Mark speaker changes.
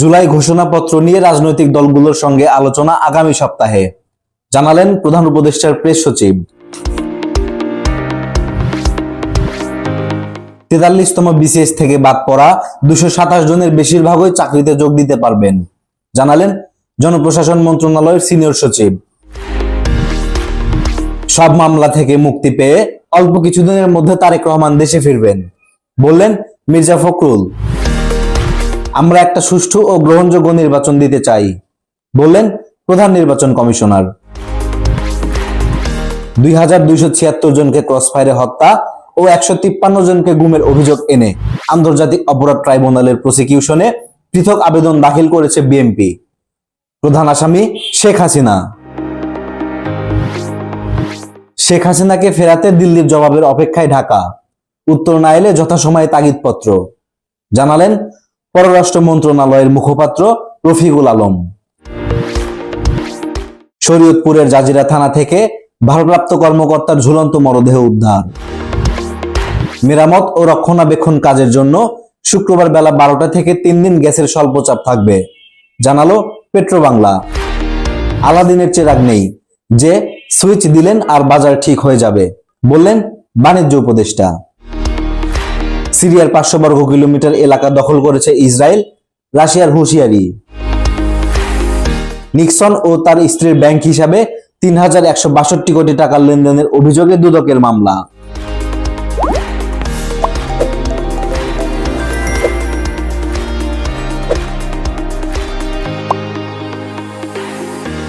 Speaker 1: জুলাই ঘোষণাপত্র নিয়ে রাজনৈতিক দলগুলোর সঙ্গে আলোচনা আগামী সপ্তাহে। জানালেন প্রধান উপদেষ্টার প্রেস সচিব। তেতাল্লিশতম বিসিএস থেকে বাদ পড়া দুশো সাতাশ জনের বেশিরভাগই চাকরিতে যোগ দিতে পারবেন, জানালেন জনপ্রশাসন মন্ত্রণালয়ের সিনিয়র সচিব। সব মামলা থেকে মুক্তি পেয়ে অল্প কিছুদিনের মধ্যে তারেক রহমান দেশে ফিরবেন, বললেন মির্জা ফখরুল। আমরা একটা সুষ্ঠু ও গ্রহণযোগ্য নির্বাচন দিতে চাই, বললেন প্রধান নির্বাচন কমিশনার। দুই হাজার দুইশো ছিয়াত্তর জনকে ক্রসফায়ারে হত্যা ও একশো তিপ্পান্ন জনকে গুমের অভিযোগ এনে আন্তর্জাতিক অপরাধ ট্রাইব্যুনালের প্রসিকিউশনে পৃথক আবেদন দাখিল করেছে বিএনপি। প্রধান আসামি শেখ হাসিনা। শেখ হাসিনাকে ফেরাতে দিল্লির জবাবের অপেক্ষায় ঢাকা। উত্তর না এলে যথাসময়ে তাগিদপত্র। জানালেন পররাষ্ট্র মন্ত্রণালয়ের মুখপাত্র রফিকুল আলম। শরীয়তপুরের জাজিরা থানা থেকে ভারপ্রাপ্ত কর্মকর্তার ঝুলন্ত মরদেহ উদ্ধার। মেরামত ও রক্ষণাবেক্ষণ কাজের জন্য শুক্রবার বেলা বারোটা থেকে তিন দিন গ্যাসের স্বল্প চাপ থাকবে, জানালো পেট্রোবাংলা। আলাদিনের চেরাগ নেই যে সুইচ দিলেন আর বাজার ঠিক হয়ে যাবে, বললেন বাণিজ্য উপদেষ্টা। সিরিয়ার পাঁচশো বর্গ কিলোমিটার এলাকা দখল করেছে ইসরায়েল, রাশিয়ার হুঁশিয়ারি। নিক্সন ও তার স্ত্রীর ব্যাংক হিসাবে তিন হাজার একশো বাষট্টি কোটি টাকার লেনদেনের অভিযোগে দুদকের মামলা।